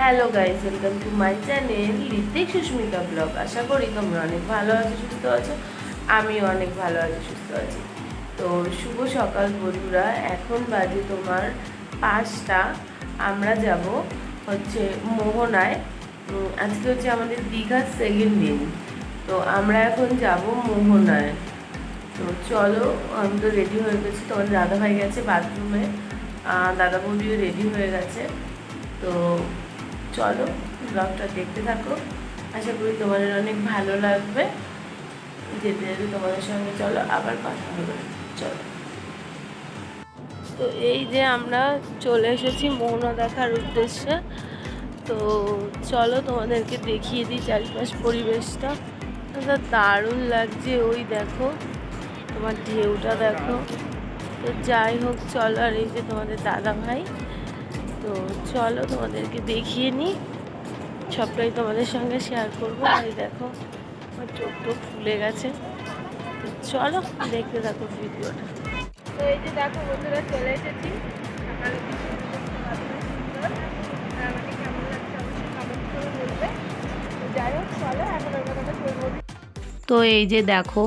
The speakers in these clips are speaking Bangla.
Hello guys welcome to my channel Ritwik Susmita vlog আশা করি তোমরা অনেক ভালো আছো, সুস্থ আছো। আমিও অনেক ভালো আছি, সুস্থ আছি। তো শুভ সকাল বন্ধুরা, এখন বাজে তোমার পাঁচটা। আমরা যাব হচ্ছে মোহনায়। আজকে হচ্ছে আমাদের দীঘার সেকেন্ড দিন। তো আমরা এখন যাব মোহনায়। তো চলো, আমি তো রেডি হয়ে গেছি। তোমার দাদা ভাই গেছে বাথরুমে দাদা বৌদিও রেডি হয়ে গেছে। তো চলো। ব্লগটা দেখতে থাকো। আশা করি তোমাদের অনেক ভালো লাগবে। যেতে যেতে তোমাদের সঙ্গে চলো, আবার কথা হবে। চলো। তো এই যে আমরা চলে এসেছি মোহনা দেখার উদ্দেশ্যে। তো চলো তোমাদেরকে দেখিয়ে দিই চারিপাশ পরিবেশটা। দারুণ লাগছে ওই দেখো। তোমার ঢেউটা দেখো। তো যাই হোক, চলো আর এই যে তোমাদের দাদা ভাই তো চলো তোমাদেরকে দেখিয়ে নিই। সবটাই তোমাদের সঙ্গে শেয়ার করব। আর দেখো, আমার চোখ টোক ফুলে গেছে। তো চলো, দেখতে থাকো ভিডিওটা। তো এই যে দেখো বন্ধুরা, চলে এসেছি। তো এই যে দেখো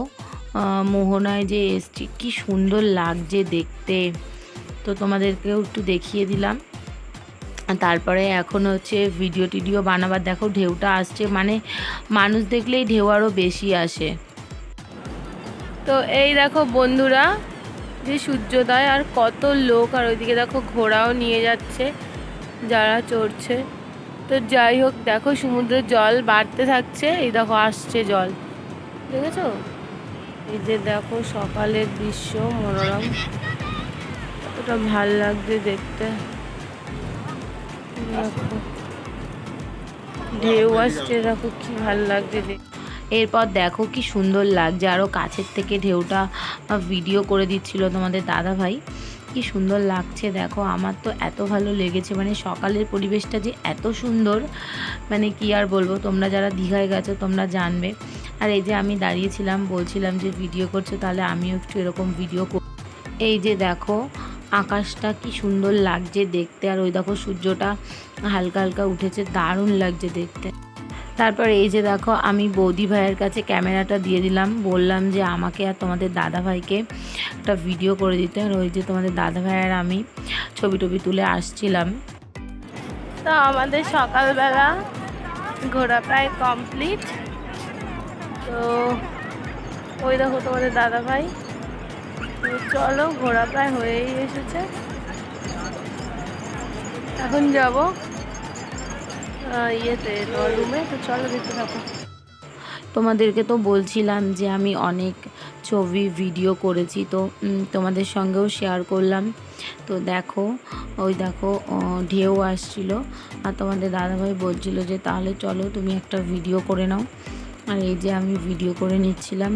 মোহনায় যে এসছি, কি সুন্দর লাগছে দেখতে। তো তোমাদেরকেও একটু দেখিয়ে দিলাম। তারপরে এখন হচ্ছে ভিডিও টিডিও বানাবার, দেখো ঢেউটা আসছে মানে মানুষ দেখলেই ঢেউ আরও বেশি আসে। তো এই দেখো বন্ধুরা, যে সূর্যোদয় আর কত লোক, আর ওইদিকে দেখো ঘোড়াও নিয়ে যাচ্ছে, যারা চড়ছে। তো যাই হোক, দেখো সমুদ্রের জল বাড়তে থাকছে, এই দেখো আসছে জল। দেখেছ? এই যে দেখো সকালের দৃশ্য, মনোরম। কতটা ভালো লাগছে দেখতে। দেখো ঢেউ আসছে, দেখো কি ভালো লাগছে এরপর দেখো কি সুন্দর লাগছে। আরও কাছের থেকে ঢেউটা ভিডিও করে দিচ্ছিল তোমাদের দাদা ভাই। কি সুন্দর লাগছে, দেখো আমার তো এত ভালো লেগেছে। মানে সকালের পরিবেশটা যে এত সুন্দর মানে কি আর বলব, তোমরা যারা দীঘায় গেছো তোমরা জানবে। আর এই যে আমি দাঁড়িয়েছিলাম, বলছিলাম যে ভিডিও করছ, তাহলে আমিও একটু এরকম ভিডিও এই যে দেখো আকাশটা কি সুন্দর লাগছে দেখতে, আর ওই দেখো সূর্যটা হালকা হালকা উঠেছে, দারুণ লাগছে দেখতে। তারপর এই যে দেখো, আমি বৌদি ভাইয়ের কাছে ক্যামেরাটা দিয়ে দিলাম, বললাম যে আমাকে আর তোমাদের দাদা ভাইকে একটা ভিডিও করে দিতে। আর ওই যে তোমাদের দাদা ভাই আর আমি ছবি টবি তুলে আসছিলাম। তো আমাদের সকালবেলা ঘোরা প্রায় কমপ্লিট। তো ওই দেখো তোমাদের দাদা ভাই। চলো, ঘোরা প্রায় হয়েই এসেছে। এখন যাব ইয়েতে রুমে তো চলো, দেখতে থাকো। তোমাদেরকে তো বলছিলাম যে আমি অনেক ছবি ভিডিও করেছি, তো তোমাদের সঙ্গেও শেয়ার করলাম। তো দেখো, ওই দেখো ঢেউ আসছিল। আর তোমাদের দাদাভাই বলছিল যে, তাহলে চলো, তুমি একটা ভিডিও করে নাও। আর এই যে আমি ভিডিও করে নিচ্ছিলাম।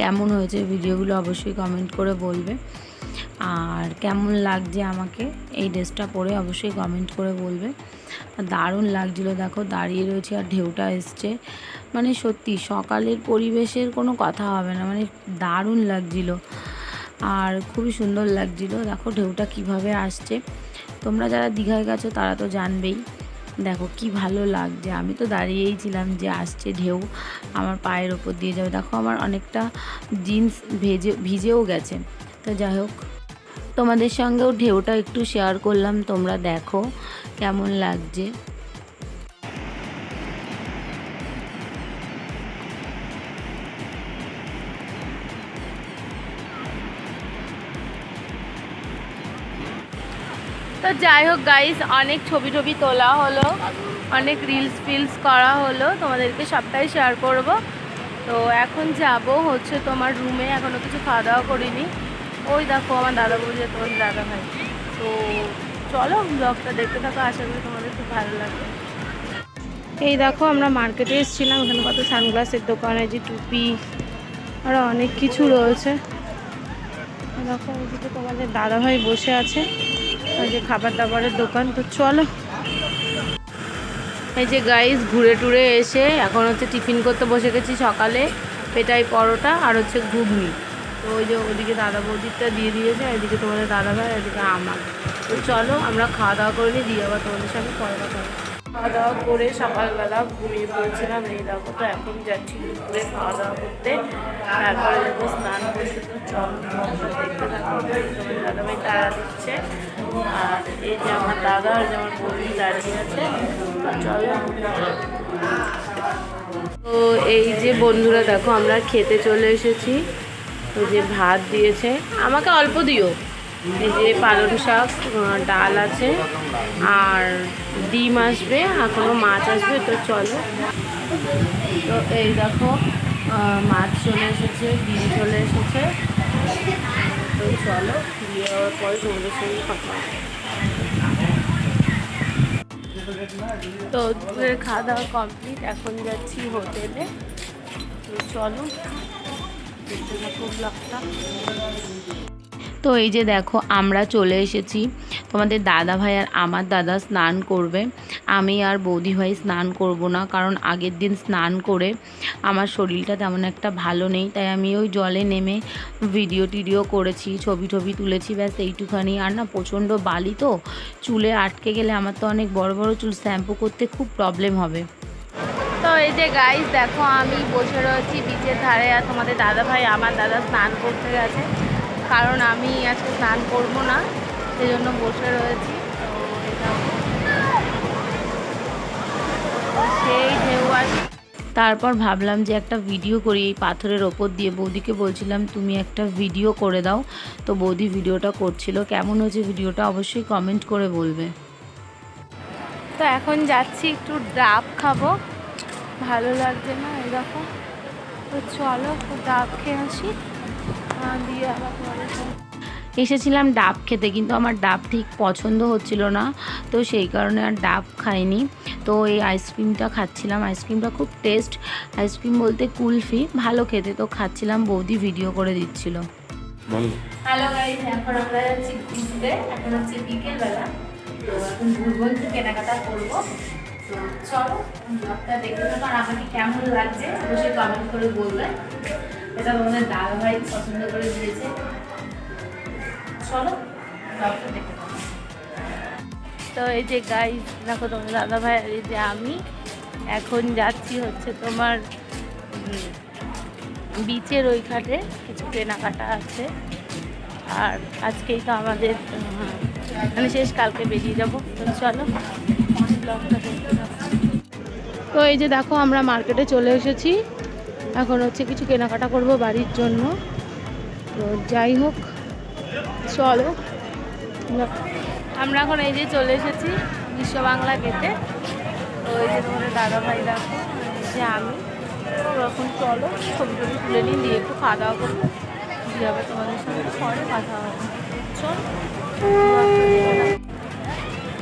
কেমন হয়েছে ভিডিওগুলো অবশ্যই কমেন্ট করে বলবে। আর কেমন লাগছে আমাকে এই ড্রেসটা পরে অবশ্যই কমেন্ট করে বলবে। দারুণ লাগছিল, দেখো দাঁড়িয়ে রয়েছে আর ঢেউটা এসছে। মানে সত্যি সকালের পরিবেশের কোনো কথা হবে না মানে দারুণ লাগছিল। আর খুবই সুন্দর লাগছিল, দেখো ঢেউটা কীভাবে আসছে। তোমরা যারা দীঘায় গেছো তারা তো জানবেই। দেখো কি ভালো লাগছে। আমি তো দাঁড়িয়েই ছিলাম যে আসছে ঢেউ আমার পায়ের ওপর দিয়ে যাবে। দেখো আমার অনেকটা জিন্স ভেজে, ভিজেও গেছে। তো যাই হোক, তোমাদের সঙ্গেও ঢেউটা একটু শেয়ার করলাম। তোমরা দেখো কেমন লাগছে। তো যাই হোক গাইস অনেক ছবি টবি তোলা হলো, অনেক রিলস ফিলস করা হলো, তোমাদেরকে সবটাই শেয়ার করব। তো এখন যাব হচ্ছে তোমার রুমে এখনও কিছু খাওয়া দাওয়া করিনি। ওই দেখো আমার দাদা বলছে তোমার দাদা ভাই। তো চলো ব্লগটা দেখতে থাকো, আশা করি তোমাদের খুব ভালো লাগবে। এই দেখো আমরা মার্কেটে এসেছিলাম, এখানে কত সানগ্লাসের দোকানে যে টুপি আরও অনেক কিছু রয়েছে। দেখো তোমাদের দাদা ভাই বসে আছে। যে খাবার দাবারের দোকান, তো চলো। এই যে গাইস ঘুরে টুরে এসে এখন হচ্ছে টিফিন করতে বসে গেছি সকালে, পেটাই পরোটা আর হচ্ছে ঘুগনি। তো ওই যে ওদিকে দাদা বৌদিরটা দিয়ে দিয়েছে, এদিকে তোমাদের দাদা ভাই এদিকে আমার। তো চলো, আমরা খাওয়া দাওয়া করে নিই, দিয়ে আবার তোমাদের সঙ্গে পরে কথা খাওয়া দাওয়া করে সকালবেলা ঘুমিয়ে পড়েছিলাম, এই দেখো তো এখন যাচ্ছি দুপুরে খাওয়া দাওয়া করতে। তারপরে যাব স্নান করতে, তো চলো দেখতে থাকো। দাদা ভাই তারা দিচ্ছে। তো এই যে বন্ধুরা, দেখো আমরা খেতে চলে এসেছি। তো যে ভাত দিয়েছে, আমাকে অল্প দিও। এই যে পালং শাক ডাল আছে, আর ডিম আসবে, আর কোনো মাছ আসবে, তো চলো। তো এই দেখো মাছ চলে এসেছে, ডিম চলে এসেছে। তো চলো বিয়ে যাওয়ার পরে তোমাদের সঙ্গে কথা। তো খাওয়া দাওয়া কমপ্লিট এখন যাচ্ছি হোটেলে তো চলো, দেখতে থাকো ব্লগটা তো এই যে দেখো, আমরা চলে এসেছি। তোমাদের দাদা ভাই আর আমার দাদা স্নান করবে। আমি আর বৌদি ভাই স্নান করব না, কারণ আগের দিন স্নান করে আমার শরীরটা তেমন একটা ভালো নেই, তাই আমি ওই জলে নেমে ভিডিও টিডিও করেছি, ছবি টবি তুলেছি, ব্যাস এইটুখানি। আর না, প্রচণ্ড বালি তো, চুলে আটকে গেলে আমার তো অনেক বড় বড় চুল, শ্যাম্পু করতে খুব প্রবলেম হবে। তো এই যে গাইস দেখো আমি বসে রয়েছি বিচের ধারে, আর তোমাদের দাদা ভাই আমার দাদা স্নান করতে গেছে। কারণ আমি আজকে স্নান করব না সেই জন্য বসে রয়েছি। সেই ঢেউ আসছে তারপর ভাবলাম যে একটা ভিডিও করি এই পাথরের ওপর দিয়ে। বৌদিকে বলছিলাম তুমি একটা ভিডিও করে দাও। তো বৌদি ভিডিওটা করছিল। কেমন হয়েছে ভিডিওটা অবশ্যই কমেন্ট করে বলবে। তো এখন যাচ্ছি একটু ডাব খাব। ভালো লাগছে না এরকম। তো চলো ডাব খেয়ে আসি। দিয়ে আবার এসেছিলাম ডাব খেতে কিন্তু আমার ডাব ঠিক পছন্দ হচ্ছিল না তো সেই কারণে আর ডাব খাইনি। তো এই আইসক্রিমটা খাচ্ছিলাম। আইসক্রিমটা খুব টেস্ট আইসক্রিম বলতে কুলফি ভালো খেতে তো খাচ্ছিলাম বৌদি ভিডিও করে দিচ্ছিল। হ্যালো গাইস এখন আমরা যাচ্ছি ঘুরতে। এখন হচ্ছে বিকেলবেলা। তো এখন ঘুরবো একটু কেনাকাটা করব। তো চলো ব্লগটা দেখতে থাকো আর আমাকে কেমন লাগছে অবশ্যই কমেন্ট করে বলবে। এটা তোমাদের দাদা ভাই পছন্দ করে দিয়েছে। চলো দেখতে তো এই যে গাই দেখো তোমার দাদা ভাই আর এই যে আমি এখন যাচ্ছি হচ্ছে তোমার বিচের ওই ঘাটে কিছু কেনাকাটা আছে। আর আজকেই তো আমাদের মানে শেষ কালকে বেরিয়ে যাব। তো চলো ব্লগটা দেখতে তো এই যে দেখো আমরা মার্কেটে চলে এসেছি। এখন হচ্ছে কিছু কেনাকাটা করব বাড়ির জন্য। তো যাই হোক, চলো। আমরা এখন এই যে চলে এসেছি বিশ্ব বাংলা গেটে। তো এই যে তোমাদের দাদা ভাই দেখো যে আমি। এখন চলো ছবি টবি তুলে নিই, দিয়ে একটু খাওয়া দাওয়া করব। দিয়ে আবার তোমাদের সঙ্গে পরে কথা হবে।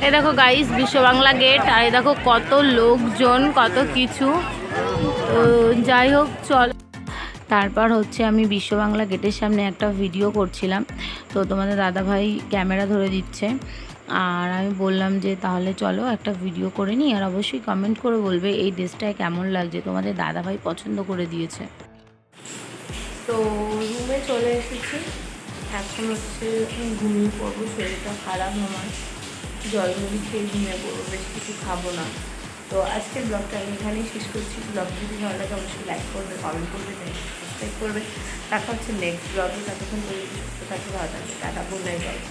এই দেখো গাইস বিশ্ব বাংলা গেট। আর এই দেখো কত লোকজন, কত কিছু। যাই হোক, চল। তারপর হচ্ছে আমি বিশ্ব বাংলা গেটের সামনে একটা ভিডিও করছিলাম। তো তোমাদের দাদাভাই ক্যামেরা ধরে দিচ্ছে। আর আমি বললাম যে, তাহলে চলো একটা ভিডিও করে নিই আর অবশ্যই কমেন্ট করে বলবে এই ড্রেসটায় কেমন লাগছে। তোমাদের দাদাভাই পছন্দ করে দিয়েছে। তো রুমে চলে এসেছি। এখন হচ্ছে ঘুমিয়ে পড়ব, শরীরটা খারাপ আমার। জলমুড়ি খেয়ে ঘুমিয়ে পড়ব, বেশ কিছু খাব না। তো আজকের ব্লগটা আমি এখানেই শেষ করছি। ব্লগ যদি ভালো লাগে, অবশ্যই লাইক করবে কমেন্ট করবে সাবস্ক্রাইব করবে। দেখা হচ্ছে নেক্সট ব্লগে ততক্ষণ পর্যন্ত সুস্থ থাকবে ভালো থাকবে টাটা নাইট